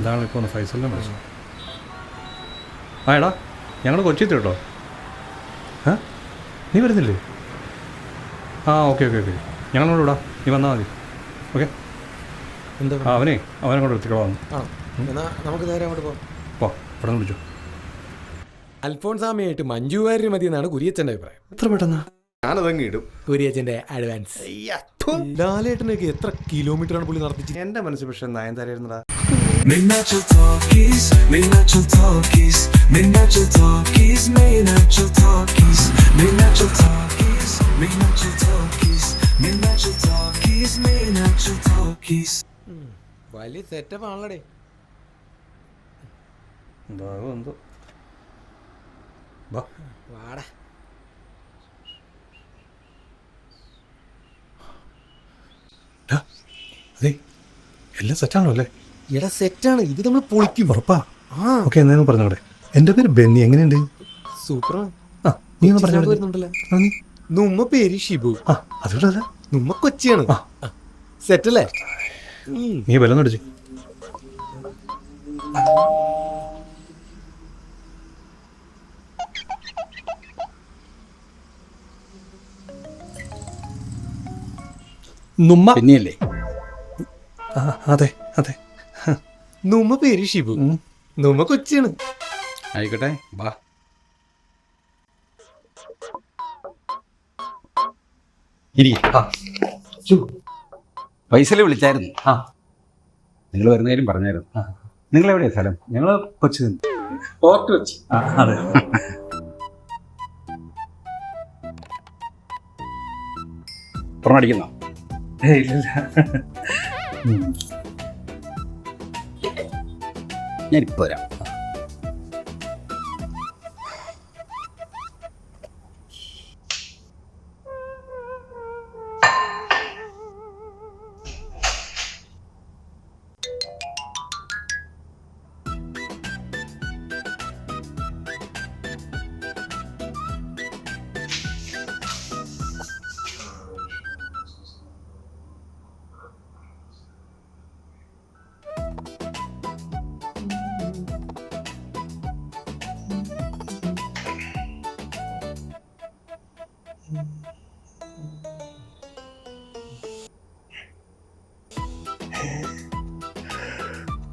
ഇതാണ് ഇപ്പോൾ ഒന്ന് ഫൈസലിനെ വിളിച്ചത്. ആ എടാ ഞങ്ങൾ കൊച്ചിത്ത് കേട്ടോ. ആ നീ വരുന്നില്ലേ? ആ ഓക്കെ ഓക്കെ ഓക്കെ. ഞങ്ങളോട് വിടാം. നീ വന്നാൽ മതി. ഓക്കെ? എന്താ ആ അവനെ അവനെ കൂടെ എടുത്തിക്കോളാം വന്നു ആ എന്നാ നമുക്ക് നേരെ അങ്ങോട്ട് പോകാം പോ ഇവിടെ നിന്ന് വിളിച്ചു. അൽഫോൺസാമയായിട്ട് മഞ്ജു വാര്യർ മതി എന്നാണ് കുരിയച്ചന്റെ അഭിപ്രായം. എത്ര പെട്ടെന്ന്? ഞാനതങ്ങ് ഇടും. അഡ്വാൻസ് ലാലേട്ടനൊക്കെ എത്ര കിലോമീറ്റർ ആണ് പുള്ളി നടത്തിച്ചത് എന്റെ മനസ്സിൽ പക്ഷേ നയൻതാരായിരുന്നടാ Talkies, talkies, talkies, talkies, talkies, talkies, talkies, talkies. വലിയ സെറ്റപ്പ് ആണല്ലേ എന്താകും എന്തോ വാ വാടാ ഡാ, അതെ എല്ലാം സെറ്റാണല്ലോ അല്ലേ എടാ സെറ്റാണ്. ഇത് നമ്മൾ പൊളിക്കും. ഉറപ്പാ. ആ. ഓക്കെ എന്നാലും പറഞ്ഞോടെ. എന്റെ പേര് ബെന്നി എങ്ങനെയുണ്ട്? സൂപ്പർ ആ നീ ഒന്ന് പറഞ്ഞു നുമ്മ പേര് ഷിബു. ആ അതുകൊണ്ടല്ല നുമ്മ കൊച്ചിയാണ്. സെറ്റല്ലേ? നീ ബലം നടിച്ചു നുമ്മ പിന്നെയല്ലേ അതെ അതെ. നുമ്മ പേര് ഷിബു. നുമ്മ കൊച്ചിയാണ്. ആയിക്കോട്ടെ ബാ പൈസയിൽ വിളിച്ചായിരുന്നു? ആ. നിങ്ങൾ വരുന്ന കാര്യം പറഞ്ഞായിരുന്നു. നിങ്ങൾ എവിടെയാ സ്ഥലം? ഞങ്ങൾ കൊച്ചു. അതെ. പുറമടിക്കുന്നോ ഏയ്, ഇല്ല ഞാനിപ്പോൾ വരാം.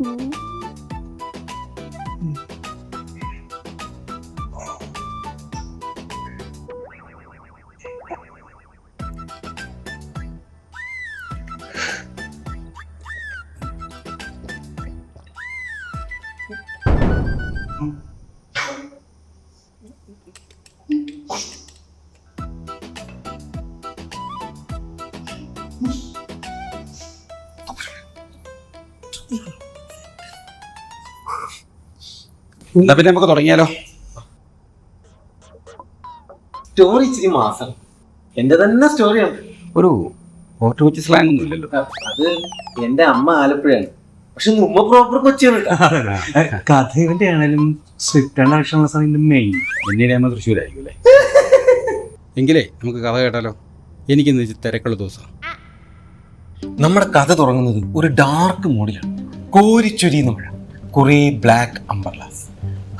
ഇല്ല ഞാനിപ്പോ വരാം എന്നാ പിന്നെ നമുക്ക് തുടങ്ങിയാലോ? സ്റ്റോറി ഇച്ചിരി മാസം. എന്റെ തന്നെ സ്റ്റോറിയാണ് ഒരു ഓട്ടോ കൊച്ചി സ്ലാങ് ഒന്നും ഇല്ലല്ലോ. അത് എന്റെ അമ്മ ആലപ്പുഴയാണ്. പക്ഷെ ഉമ്മ പ്രോപ്പർ കൊച്ചിയാണ് കേട്ടോ. കഥ ഇവന്റെ ആണെങ്കിലും സ്ക്രിപ്റ്റ് ആക്ഷൻ അതിന്റെ മെയിൻ പിന്നീട് നമ്മൾ തൃശ്ശൂരായിരിക്കും അല്ലേ? എങ്കിലേ നമുക്ക് കഥ കേട്ടാലോ? എനിക്കിന്ന് തിരക്കുള്ള ദിവസം. നമ്മുടെ കഥ തുടങ്ങുന്നത് ഒരു ഡാർക്ക് മോഡിലാണ് കോരിച്ചൊരിയുന്ന മഴ. കുറേ ബ്ലാക്ക് അംബർലാസ്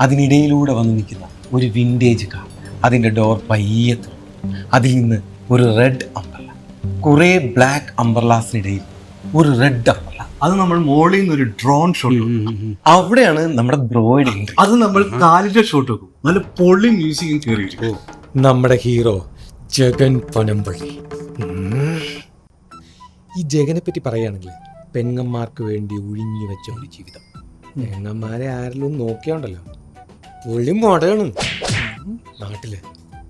അതിനിടയിലൂടെ വന്ന് നിൽക്കുന്ന ഒരു വിന്റേജ് കാർ അതിന്റെ ഡോർ പയ്യെ തുറന്നു. അതിൽ നിന്ന് ഒരു റെഡ് അംബർല കുറേ ബ്ലാക്ക് അംബർലാസിനിടയിൽ ഒരു റെഡ് അംബർല അത് നമ്മൾ മോളിൽ നിന്ന് ഒരു ഡ്രോൺ ഷോട്ട് അവിടെയാണ് നമ്മുടെ ബ്രോയുടെ അത് നമ്മൾ കാലിന്റെ ഷോട്ട് വെക്കും നല്ല പൊള്ളി മ്യൂസിക്കും കയറിയിരിക്കും നമ്മുടെ ഹീറോ ജഗൻ പനമ്പള്ളി. ഈ ജഗനെ പറ്റി പറയുകയാണെങ്കിൽ പെങ്ങന്മാർക്ക് വേണ്ടി ഒഴിഞ്ഞു വെച്ച ഒരു ജീവിതം. പെങ്ങന്മാരെ ആരെങ്കിലും നോക്കിയോണ്ടല്ലോ പുള്ളി മോഡേണ്. നാട്ടിൽ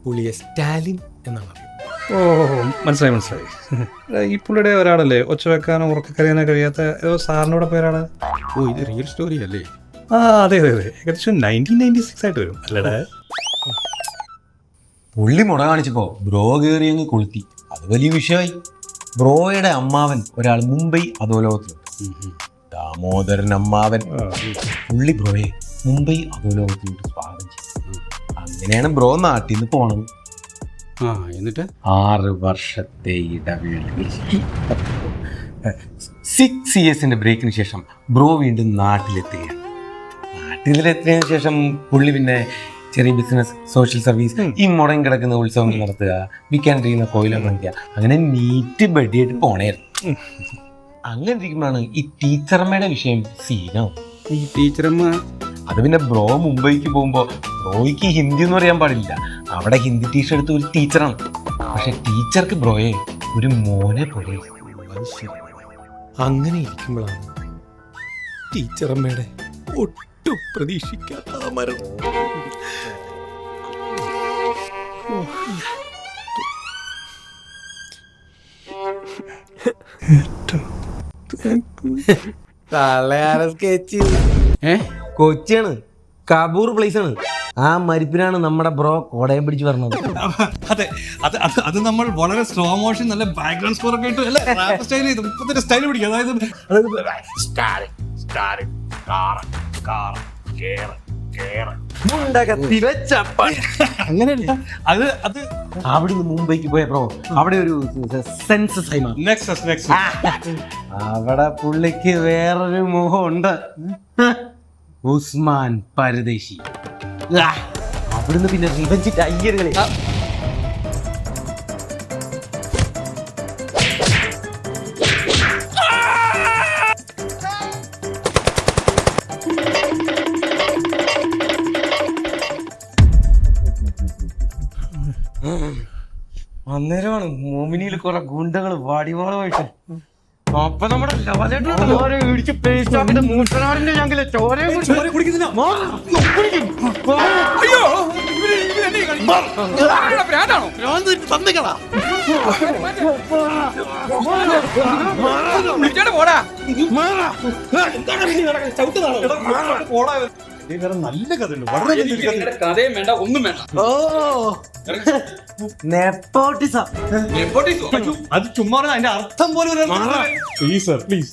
പുള്ളിയെ സ്റ്റാലിൻ എന്നാണ് ഓ മനസ്സിലായി മനസ്സിലായി. ഈ പുള്ളിയുടെ ഒരാളല്ലേ? ഒച്ച വെക്കാനോ ഉറക്കക്കറിയാനോ കഴിയാത്ത ഏതോ സാറിനോടെ പേരാണ് ഓ ഇത് റിയൽ സ്റ്റോറി അല്ലേ? ആ അതെ അതെ അതെ. ഏകദേശം നയന്റീൻ നയന്റി സിക്സ് ആയിട്ട് വരും. അല്ലടാ. പുള്ളി മുട കാണിച്ചപ്പോൾ ബ്രോ കയറി അങ്ങ് കൊളുത്തി. അത് വലിയ വിഷയമായി. ബ്രോയുടെ അമ്മാവൻ ഒരാൾ മുംബൈ അധോലോകത്തിലുണ്ട് ദാമോദരൻ അമ്മാവൻ. പുള്ളി ബ്രോയെ മുംബൈ അധോലോകത്തിലോട്ട് സ്വാഗതം ചെയ്തു. അങ്ങനെയാണ് ബ്രോ നാട്ടിൽ നിന്ന് പോണത്. ആ എന്നിട്ട്? ആറ് വർഷത്തെ ഇടവേളയിൽ സിക്സ് ഇയേഴ്സിന്റെ ബ്രേക്കിന് ശേഷം ബ്രോ വീണ്ടും നാട്ടിലെത്തുകയാണ്. നാട്ടിലെത്തിയതിനു ശേഷം പുള്ളി പിന്നെ ചെറിയ ബിസിനസ് സോഷ്യൽ സർവീസ് ഈ മുടങ്ങി കിടക്കുന്ന ഉത്സവങ്ങൾ നടത്തുക വിൽക്കാനിരിക്കുന്ന കോയില വാങ്ങിക്കുക അങ്ങനെ നീറ്റ് ബഡിയായിട്ട് പോണേരുന്നു അങ്ങനെ ഇരിക്കുമ്പോഴാണ് ഈ ടീച്ചർമ്മയുടെ വിഷയം സീനോ ഈ ടീച്ചറമ്മ അത് പിന്നെ ബ്രോ മുംബൈക്ക് പോകുമ്പോൾ ബ്രോയ്ക്ക് ഹിന്ദി എന്ന് പറയാൻ പാടില്ല. അവിടെ ഹിന്ദി ടീച്ചർ എടുത്ത ഒരു ടീച്ചറാണ് പക്ഷെ ടീച്ചർക്ക് ബ്രോയെ ഒരു മോനെ പോലെ. അങ്ങനെ ഇരിക്കുമ്പോഴാണ് ടീച്ചറമ്മയുടെ ഒട്ടും പ്രതീക്ഷിക്കാത്ത മരണം തലയാറ സ്കെച്ച്. ഏ? കൊച്ചിയാണ്. കബൂർ പ്ലേസ് ആണ്. ആ മരിപ്പിനാണ് നമ്മുടെ ബ്രോ കോടയം പിടിച്ച് പറഞ്ഞത്. അതെ അത് അത് അത് നമ്മൾ വളരെ സ്ലോ മോഷൻ നല്ല ബാക്ക്ഗ്രൗണ്ട് സ്കോർ ഒക്കെ ഇട്ടു അല്ലേ? സ്റ്റൈൽ ചെയ്ത്. സ്റ്റൈൽ പിടിക്കുക അതായത് അങ്ങനെയല്ല. അത് അത് അവിടുന്ന് മുംബൈക്ക് പോയ ബ്രോ അവിടെ ഒരു സെൻസസ് അവിടെ പുള്ളിക്ക് വേറൊരു മുഖമുണ്ട്. ഉസ്മാൻ പരദേശി. അവിടുന്ന് പിന്നെ റിവഞ്ച് ടൈഗറുകളെ അന്നേരമാണ് മോമിനിയിൽ കുറെ ഗുണ്ടകൾ വടിവാളുമായിട്ട്. അപ്പൊ നമ്മുടെ ലവലേട്ടൻ ചോര ഇടിച്ച് പേസ്റ്റ് ആക്കിട്ട് മൂട്ടനാടിന്റെ ചോരയും നല്ല കഥയുണ്ട്. വളരെ നല്ലൊരു കഥ കഥയും വേണ്ട ഒന്നും വേണ്ട. നെപ്പോട്ടിസം. അത് ചുമ്മാ പറഞ്ഞാ അതിന്റെ അർത്ഥം പോലും പ്ലീസ് സർ പ്ലീസ്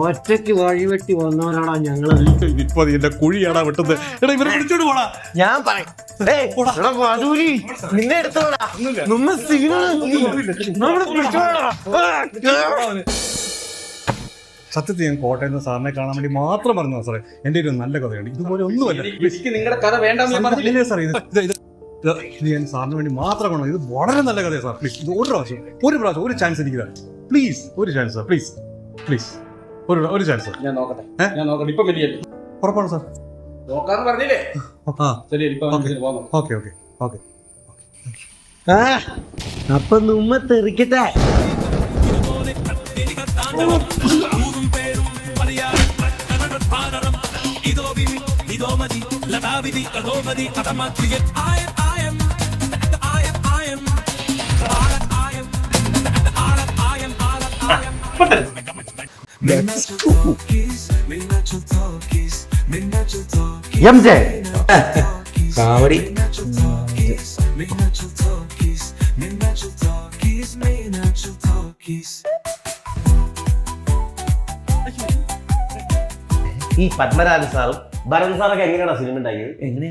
ഒറ്റയ്ക്ക് വഴിവെട്ടി വന്നവരാടാ ഞങ്ങൾ. ഇപ്പൊ നീ എന്റെ കുഴിയാടാ വിട്ടത് എടാ ഇവരെ പിടിച്ചോണ്ട് പോടാ. ഞാൻ പറയും. ഏയ്, എടാ മാധുരി, നിന്നെ എടുത്തോടാ. നമ്മ സീനാണ് നമ്മളെ പിടിച്ചോടാ. സത്യത്തിൽ ഞാൻ കോട്ടയം സാറിനെ കാണാൻ വേണ്ടി മാത്രം പറഞ്ഞു സാറേ. എന്റെ ഒരു നല്ല കഥയുണ്ട്. ഇതുപോലെ ഒന്നുമല്ല. സാർ ഇത് ഇത് ഇത് ഇത് ഇത് ഞാൻ സാറിന് വേണ്ടി മാത്രം കാണാം ഇത് വളരെ നല്ല കഥയാണ് സാർ. പ്ലീസ് ഇത് ഒരു പ്രാവശ്യം ഒരു പ്രാവശ്യം ഒരു ചാൻസ് എനിക്ക് തരാം പ്ലീസ് ഒരു ചാൻസ് സാർ. പ്ലീസ് പ്ലീസ് ഒരു ഒരു ചാൻസ് സാർ. ഞാൻ നോക്കട്ടെ? ഞാൻ നോക്കട്ടെ. ഇപ്പൊ വലിയല്ലേ ഉറപ്പാണ് സാർ? നോക്കാന്ന് പറഞ്ഞില്ലേ? ആ ശരി ഇപ്പൊ ഓക്കെ ഓക്കെ ഓക്കെ അപ്പൊ നമ്മ തെറിക്കട്ടെ. എം ജെ കാവടി. ഈ പത്മരാജൻ സാറും ഭരത് സാറൊക്കെ എങ്ങനെയാണ് സിനിമ ഉണ്ടാക്കിയത്? എങ്ങനെ